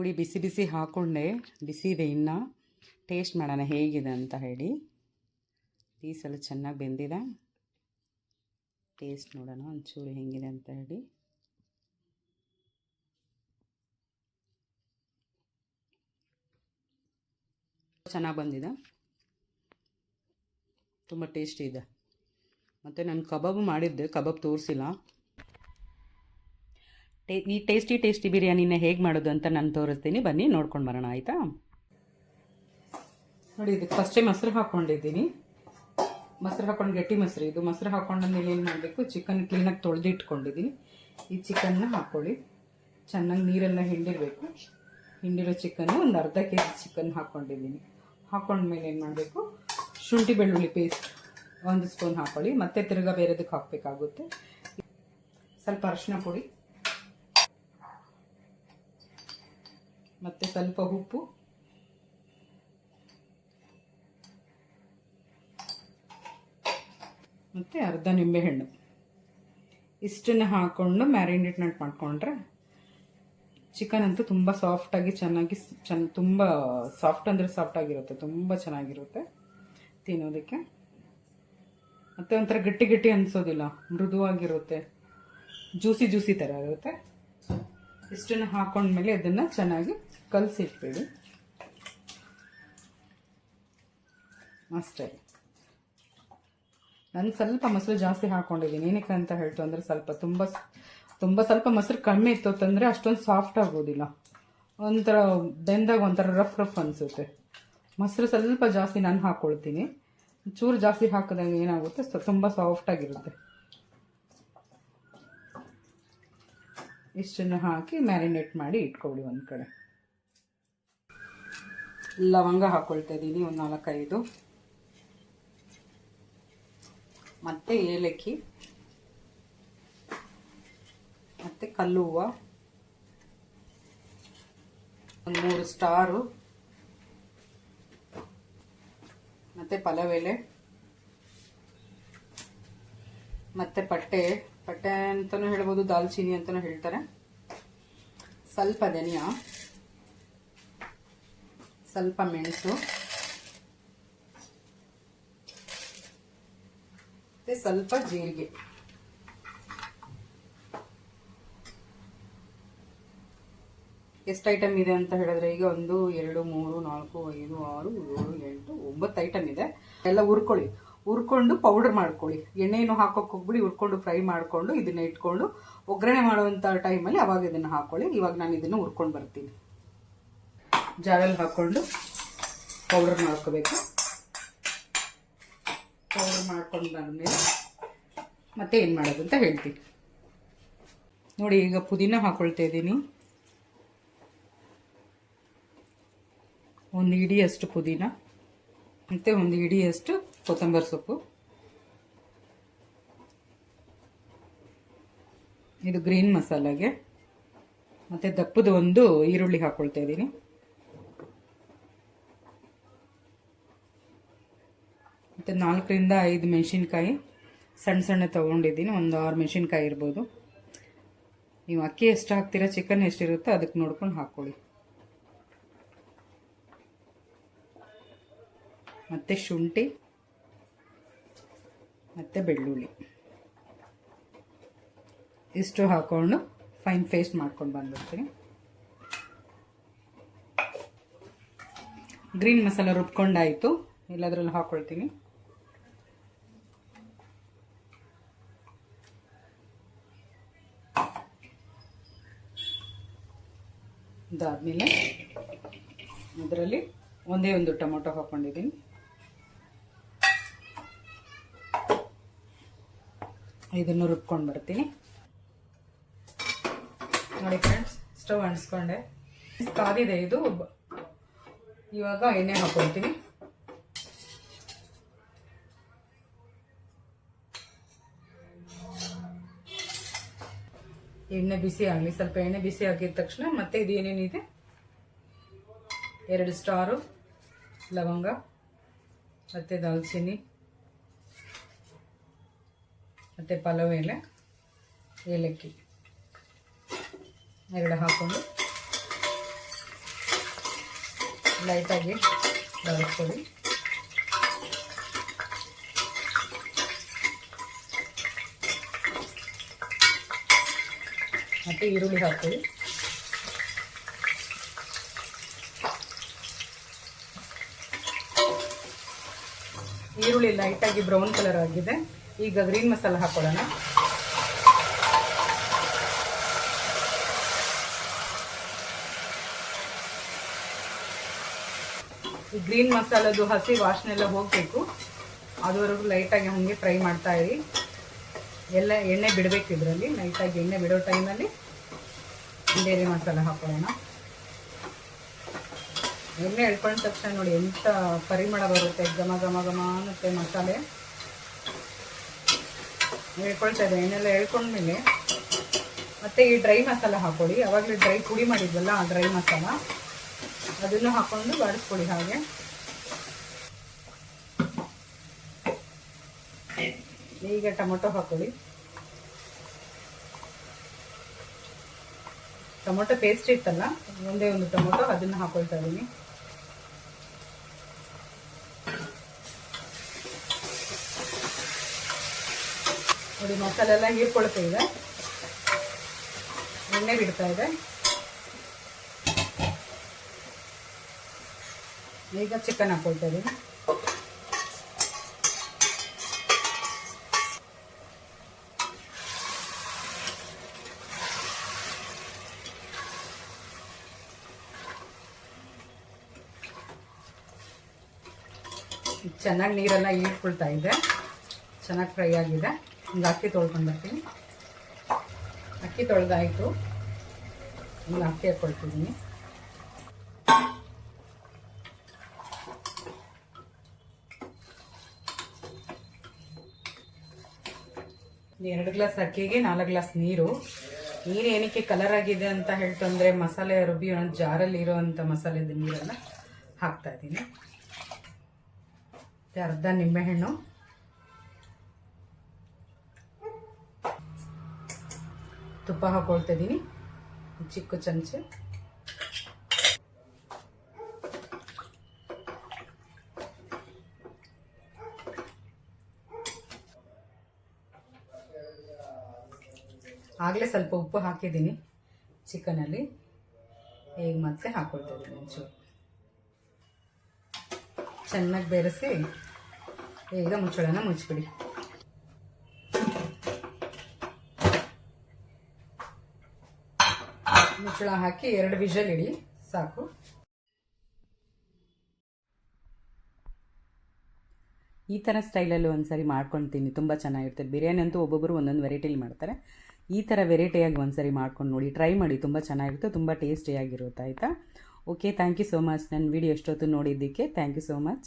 ನೋಡಿ ಬಿಸಿ ಬಿಸಿ ಹಾಕೊಂಡೆ. ಬಿಸಿ ಇದೆ ಇನ್ನು. ಟೇಸ್ಟ್ ಮಾಡೋಣ ಹೇಗಿದೆ ಅಂತ ಹೇಳಿ. ಈ ಸಲ ಚೆನ್ನಾಗಿ ಬೆಂದಿದೆ. ಟೇಸ್ಟ್ ನೋಡೋಣ ಒಂಚೂರು ಹೆಂಗಿದೆ ಅಂತ ಹೇಳಿ. ಚೆನ್ನಾಗಿ ಬಂದಿದೆ. ತುಂಬ ಟೇಸ್ಟಿ ಇದೆ. ಮತ್ತು ನಾನು ಕಬಾಬ್ ಮಾಡಿದ್ದೆ. ಕಬಾಬ್ ತೋರಿಸಿಲ್ಲ. ಟೇ, ಈ ಟೇಸ್ಟಿ ಟೇಸ್ಟಿ ಬಿರಿಯಾನಿನ ಹೇಗೆ ಮಾಡೋದು ಅಂತ ನಾನು ತೋರಿಸ್ತೀನಿ. ಬನ್ನಿ, ನೋಡ್ಕೊಂಡು ಬರೋಣ, ಆಯಿತಾ? ನೋಡಿ, ಇದಕ್ಕೆ ಫಸ್ಟೇ ಮೊಸರು ಹಾಕ್ಕೊಂಡಿದ್ದೀನಿ ಮೊಸರು ಹಾಕ್ಕೊಂಡು ಗಟ್ಟಿ ಮೊಸರು ಇದು. ಮೊಸರು ಹಾಕೊಂಡಾದ್ಮೇಲೆ ಏನು ಮಾಡಬೇಕು ಚಿಕನ್ ಕ್ಲೀನಾಗಿ ತೊಳೆದು ಇಟ್ಕೊಂಡಿದ್ದೀನಿ ಈ ಚಿಕನ್ನ ಹಾಕ್ಕೊಳ್ಳಿ ಚೆನ್ನಾಗಿ ನೀರನ್ನು ಹಿಂಡಿರಬೇಕು. ಹಿಂಡಿರೋ ಚಿಕನ್ನು ಒಂದು ಅರ್ಧ ಕೆ ಜಿ ಚಿಕನ್ ಹಾಕ್ಕೊಂಡಿದ್ದೀನಿ ಹಾಕ್ಕೊಂಡ್ಮೇಲೆ ಏನು ಮಾಡಬೇಕು, ಶುಂಠಿ ಬೆಳ್ಳುಳ್ಳಿ ಪೇಸ್ಟ್ ಒಂದು ಸ್ಪೂನ್ ಹಾಕ್ಕೊಳ್ಳಿ ಮತ್ತೆ ತಿರ್ಗಾ ಬೇರೆದಕ್ಕೆ ಹಾಕಬೇಕಾಗುತ್ತೆ. ಸ್ವಲ್ಪ ಅರಿಶಿನ ಪುಡಿ. ಮತ್ತು ಸ್ವಲ್ಪ ಉಪ್ಪು. ಮತ್ತು ಅರ್ಧ ನಿಂಬೆಹಣ್ಣು. ಇಷ್ಟನ್ನು ಹಾಕ್ಕೊಂಡು ಮ್ಯಾರಿನೇಟ್ ಮಾಡಿಕೊಂಡ್ರೆ ಚಿಕನ್ ಅಂತೂ ತುಂಬ ಸಾಫ್ಟಾಗಿ ಚೆನ್ನಾಗಿ ಚೆನ್ನ ತುಂಬ ಸಾಫ್ಟ್ ಅಂದರೆ ಸಾಫ್ಟ್ ಆಗಿರುತ್ತೆ, ತುಂಬ ಚೆನ್ನಾಗಿರುತ್ತೆ ತಿನ್ನೋದಕ್ಕೆ. ಮತ್ತು ಒಂಥರ ಗಟ್ಟಿ ಗಟ್ಟಿ ಅನಿಸೋದಿಲ್ಲ, ಮೃದುವಾಗಿರುತ್ತೆ ಜ್ಯೂಸಿ ಜ್ಯೂಸಿ ಥರ ಇರುತ್ತೆ. ಇಷ್ಟನ್ನು ಹಾಕೊಂಡ್ಮೇಲೆ ಅದನ್ನು ಚೆನ್ನಾಗಿ ಕಲಸಿಟ್ಬೇಡಿ ಅಷ್ಟೇ. ನಾನು ಸ್ವಲ್ಪ ಮೊಸರು ಜಾಸ್ತಿ ಹಾಕೊಂಡಿದ್ದೀನಿ. ಏನಕ್ಕೆ ಅಂತ ಹೇಳ್ತು ಅಂದರೆ ಸ್ವಲ್ಪ ತುಂಬ ತುಂಬ ಸ್ವಲ್ಪ ಮೊಸರು ಕಮ್ಮಿ ಇತ್ತು ಅಂತಂದರೆ ಅಷ್ಟೊಂದು ಸಾಫ್ಟ್ ಆಗೋದಿಲ್ಲ. ಒಂಥರ ಬೆಂದಾಗ ಒಂಥರ ರಫ್ ರಫ್ ಅನಿಸುತ್ತೆ. ಮೊಸರು ಸ್ವಲ್ಪ ಜಾಸ್ತಿ ನಾನು ಹಾಕ್ಕೊಳ್ತೀನಿ ಚೂರು ಜಾಸ್ತಿ ಹಾಕಿದಾಗ ಏನಾಗುತ್ತೆ? ತುಂಬ ಸಾಫ್ಟಾಗಿರುತ್ತೆ ಇಷ್ಟನ್ನು ಹಾಕಿ ಮ್ಯಾರಿನೇಟ್ ಮಾಡಿ ಇಟ್ಕೊಳ್ಳಿ ಒಂದು ಕಡೆ. ಲವಂಗ ಹಾಕೊಳ್ತಾ ಇದ್ದೀನಿ ಒಂದು ನಾಲ್ಕೈದು. ಮತ್ತು ಏಲಕ್ಕಿ. ಮತ್ತು ಕಲ್ಲು ಹೂವು ಒಂದು ಮೂರು ಸ್ಟಾರು. ಮತ್ತು ಪಲವೆಲೆ. ಮತ್ತೆ ಪಟ್ಟೆ. ಪಟ್ಟೆ ಅಂತಲೂ ಹೇಳ್ಬೋದು ದಾಲ್ಚಿನ್ನಿ ಅಂತಲೂ ಹೇಳ್ತಾರೆ. ಸ್ವಲ್ಪ ಧನಿಯಾ. ಸ್ವಲ್ಪ ಮೆಣಸು. ಮತ್ತು ಸ್ವಲ್ಪ ಜೀರಿಗೆ. ಎಷ್ಟು ಐಟಮ್ ಇದೆ ಅಂತ ಹೇಳಿದ್ರೆ ಈಗ ಒಂದು, ಎರಡು, ಮೂರು, ನಾಲ್ಕು, ಐದು, ಆರು, ಏಳು, ಎಂಟು, ಒಂಬತ್ತು ಐಟಮ್ ಇದೆ. ಎಲ್ಲ ಹುರ್ಕೊಳ್ಳಿ. ಹುರ್ಕೊಂಡು ಪೌಡರ್ ಮಾಡ್ಕೊಳ್ಳಿ. ಎಣ್ಣೆಯನ್ನು ಹಾಕೋಕೆ ಹೋಗ್ಬಿಡಿ, ಹುರ್ಕೊಂಡು ಫ್ರೈ ಮಾಡಿಕೊಂಡು ಇದನ್ನ ಇಟ್ಕೊಂಡು ಒಗ್ಗರಣೆ ಮಾಡುವಂಥ ಟೈಮಲ್ಲಿ ಅವಾಗ ಇದನ್ನು ಹಾಕೊಳ್ಳಿ. ಇವಾಗ ನಾನು ಇದನ್ನು ಹುರ್ಕೊಂಡು ಬರ್ತೀನಿ. ಜಾರಲ್ಲಿ ಹಾಕ್ಕೊಂಡು ಪೌಡರ್ ಮಾಡ್ಕೋಬೇಕು. ಪೌಡರ್ ಮಾಡ್ಕೊಂಡು ಬಂದಮೇಲೆ ಮತ್ತೆ ಏನು ಮಾಡೋದು ಅಂತ ಹೇಳ್ತೀನಿ. ನೋಡಿ, ಈಗ ಪುದೀನ ಹಾಕ್ಕೊಳ್ತಾ ಇದ್ದೀನಿ. ಒಂದು ಇಡಿಯಷ್ಟು ಪುದೀನ, ಮತ್ತು ಒಂದು ಇಡಿಯಷ್ಟು ಕೊತ್ತಂಬರಿ ಸೊಪ್ಪು. ಇದು ಗ್ರೀನ್ ಮಸಾಲಾಗೆ. ಮತ್ತು ದಪ್ಪದ ಒಂದು ಈರುಳ್ಳಿ ಹಾಕ್ಕೊಳ್ತಾ ಇದ್ದೀನಿ. ಮತ್ತು ನಾಲ್ಕರಿಂದ ಐದು ಮೆಣಸಿನ್ಕಾಯಿ ಸಣ್ಣ ಸಣ್ಣ ತೊಗೊಂಡಿದ್ದೀನಿ. ಒಂದು ಆರು ಮೆಣಸಿನ್ಕಾಯಿ ಇರ್ಬೋದು. ನೀವು ಅಕ್ಕಿ ಎಷ್ಟು ಹಾಕ್ತೀರಾ, ಚಿಕನ್ ಎಷ್ಟಿರುತ್ತೋ ಅದಕ್ಕೆ ನೋಡ್ಕೊಂಡು ಹಾಕ್ಕೊಳ್ಳಿ ಮತ್ತು ಶುಂಠಿ, ಮತ್ತು ಬೆಳ್ಳುಳ್ಳಿ. ಇಷ್ಟು ಹಾಕ್ಕೊಂಡು ಫೈನ್ ಪೇಸ್ಟ್ ಮಾಡ್ಕೊಂಡು ಬಂದಿರ್ತೀನಿ ಗ್ರೀನ್ ಮಸಾಲ ರುಬ್ಕೊಂಡಾಯಿತು. ಎಲ್ಲದರಲ್ಲೂ ಹಾಕ್ಕೊಳ್ತೀನಿ ಇದಾದಮೇಲೆ ಅದರಲ್ಲಿ ಒಂದೇ ಒಂದು ಟೊಮೊಟೊ ಹಾಕ್ಕೊಂಡಿದ್ದೀನಿ ಇದನ್ನು ರುಬ್ಕೊಂಡು ಬರ್ತೀನಿ. ನೋಡಿ ಫ್ರೆಂಡ್ಸ್ ಸ್ಟವ್ ಅಣಿಸ್ಕೊಂಡೆ ಕಾದಿದೆ ಇದು. ಇವಾಗ ಎಣ್ಣೆ ಹಾಕೊಳ್ತೀನಿ. ಎಣ್ಣೆ ಬಿಸಿ ಆಗಲಿ, ಸ್ವಲ್ಪ ಎಣ್ಣೆ ಬಿಸಿ ಆಗಿದ ತಕ್ಷಣ ಮತ್ತೆ ಇದು ಏನೇನಿದೆ? ಎರಡು ಸ್ಟಾರು, ಲವಂಗ, ಮತ್ತು ದಾಲ್ಚಿನ್ನಿ, ಮತ್ತು ಪಲಾವ್ ಎಲೆ, ಏಲಕ್ಕಿ. ಎರಡು ಹಾಕ್ಕೊಂಡು ಲೈಟಾಗಿ ಬಳಸ್ಕೊಳ್ಳಿ. ಮತ್ತು ಈರುಳ್ಳಿ ಹಾಕ್ತೀವಿ. ಈರುಳ್ಳಿ ಲೈಟಾಗಿ ಬ್ರೌನ್ ಕಲರ್ ಆಗಿದೆ. ಈಗ ಗ್ರೀನ್ ಮಸಾಲ ಹಾಕೊಳ್ಳೋಣ. ಈ ಗ್ರೀನ್ ಮಸಾಲದು ಹಸಿ ವಾಸನೆ ಎಲ್ಲ ಹೋಗಬೇಕು. ಅದುವರೆಗೂ ಲೈಟಾಗಿ ಹಾಗೆ ಫ್ರೈ ಮಾಡ್ತಾ ಎಲ್ಲ ಎಣ್ಣೆ ಬಿಡಬೇಕು ಇದರಲ್ಲಿ. ನೈಟಾಗಿ ಎಣ್ಣೆ ಬಿಡೋ ಟೈಮಲ್ಲಿ ಬೇರೆ ಮಸಾಲ ಹಾಕೊಳ್ಳೋಣ. ಎಣ್ಣೆ ಎಳ್ಕೊಂಡ ತಕ್ಷಣ ನೋಡಿ ಎಂಥ ಪರಿಮಳ ಬರುತ್ತೆ. ಘಮ ಘಮ ಘಮ ಅನ್ನುತ್ತೆ ಮಸಾಲೆ. ಹೇಳ್ಕೊಳ್ತಾ ಇದೆ ಎಣ್ಣೆಲ್ಲ ಎಳ್ಕೊಂಡ್ಮೇಲೆ ಮತ್ತೆ ಈ ಡ್ರೈ ಮಸಾಲ ಹಾಕೊಳ್ಳಿ. ಅವಾಗಲೇ ಡ್ರೈ ಪುಡಿ ಮಾಡಿದ್ವಲ್ಲ, ಆ ಡ್ರೈ ಮಸಾಲ. ಅದನ್ನು ಹಾಕೊಂಡು ಬಾಡಿಸ್ಕೊಳ್ಳಿ ಹಾಗೆ. ಈಗ ಟೊಮೊಟೊ ಹಾಕೊಳ್ಳಿ. ಟೊಮೊಟೊ ಪೇಸ್ಟ್ ಇತ್ತಲ್ಲ, ಒಂದೇ ಒಂದು ಟೊಮೊಟೊ ಅದನ್ನು ಹಾಕೊಳ್ತಾ ಇದ್ದೀನಿ. ನೋಡಿ, ಮಸಾಲೆ ಎಲ್ಲ ಹೀರ್ಕೊಳ್ತಾ ಇದೆ. ಎಣ್ಣೆ ಬಿಡ್ತಾ ಇದೆ. ಈಗ ಚಿಕನ್ ಹಾಕೊಳ್ತಾ ಇದ್ದೀನಿ. ಚೆನ್ನಾಗಿ ನೀರೆಲ್ಲ ಇಟ್ಕೊಳ್ತಾ ಇದೆ. ಚೆನ್ನಾಗಿ ಫ್ರೈ ಆಗಿದೆ. ಒಂದು ಅಕ್ಕಿ ತೊಳ್ಕೊಂಡು ಬರ್ತೀನಿ. ಅಕ್ಕಿ ತೊಳೆದಾಯಿತು. ಒಂದು ಅಕ್ಕಿ ಹಾಕ್ಕೊಳ್ತಿದ್ದೀನಿ ಎರಡು ಗ್ಲಾಸ್ ಅಕ್ಕಿಗೆ ನಾಲ್ಕು ಗ್ಲಾಸ್ ನೀರು. ನೀರು ಏನಕ್ಕೆ ಕಲರ್ ಆಗಿದೆ ಅಂತ ಹೇಳ್ತಂದ್ರೆ ಮಸಾಲೆ ರುಬ್ಬಿ ಒಂದು ಜಾರಲ್ಲಿ ಇರೋವಂಥ ಮಸಾಲೆದ ನೀರನ್ನ ಹಾಕ್ತಾ ಇದ್ದೀನಿ. ಮತ್ತೆ ಅರ್ಧ ನಿಂಬೆಹಣ್ಣು. ತುಪ್ಪ ಹಾಕೊಳ್ತಾ ಇದ್ದೀನಿ. ಚಿಕ್ಕ ಚಮಚ. ಆಗಲೇ ಸ್ವಲ್ಪ ಉಪ್ಪು ಹಾಕಿದ್ದೀನಿ ಚಿಕನಲ್ಲಿ. ಈಗ ಮತ್ತೆ ಹಾಕೊಳ್ತಾ ಇದ್ದೀನಿ ಒಂಚೂರು. ಚೆನ್ನಾಗಿ ಬೆರೆಸಿ ಈಗ ಮುಚ್ಚಳನ ಮುಚ್ಚಿಬಿಡಿ. ಮುಚ್ಚಳ ಹಾಕಿ ಎರಡು ವಿಷಲ್ ಇಡಿ, ಸಾಕು. ಈ ಥರ ಸ್ಟೈಲಲ್ಲಿ ಒಂದ್ಸರಿ ತಿನ್ನಿ ತುಂಬ ಚೆನ್ನಾಗಿರುತ್ತೆ. ಬಿರಿಯಾನಿ ಅಂತೂ ಒಬ್ಬೊಬ್ಬರು ಒಂದೊಂದು ವೆರೈಟಿಲಿ ಮಾಡ್ತಾರೆ. ಈ ಥರ ವೆರೈಟಿಯಾಗಿ ಒಂದ್ಸರಿ ಮಾಡ್ಕೊಂಡು ನೋಡಿ, ಟ್ರೈ ಮಾಡಿ, ತುಂಬ ಚೆನ್ನಾಗಿರುತ್ತೆ, ತುಂಬ ಟೇಸ್ಟಿಯಾಗಿರುತ್ತೆ ಆಯಿತಾ? Okay thank you so much ನನ್ನ ವಿಡಿಯೋ ಎಷ್ಟೊತ್ತು ನೋಡಿದ್ದಕ್ಕೆ? Thank you so much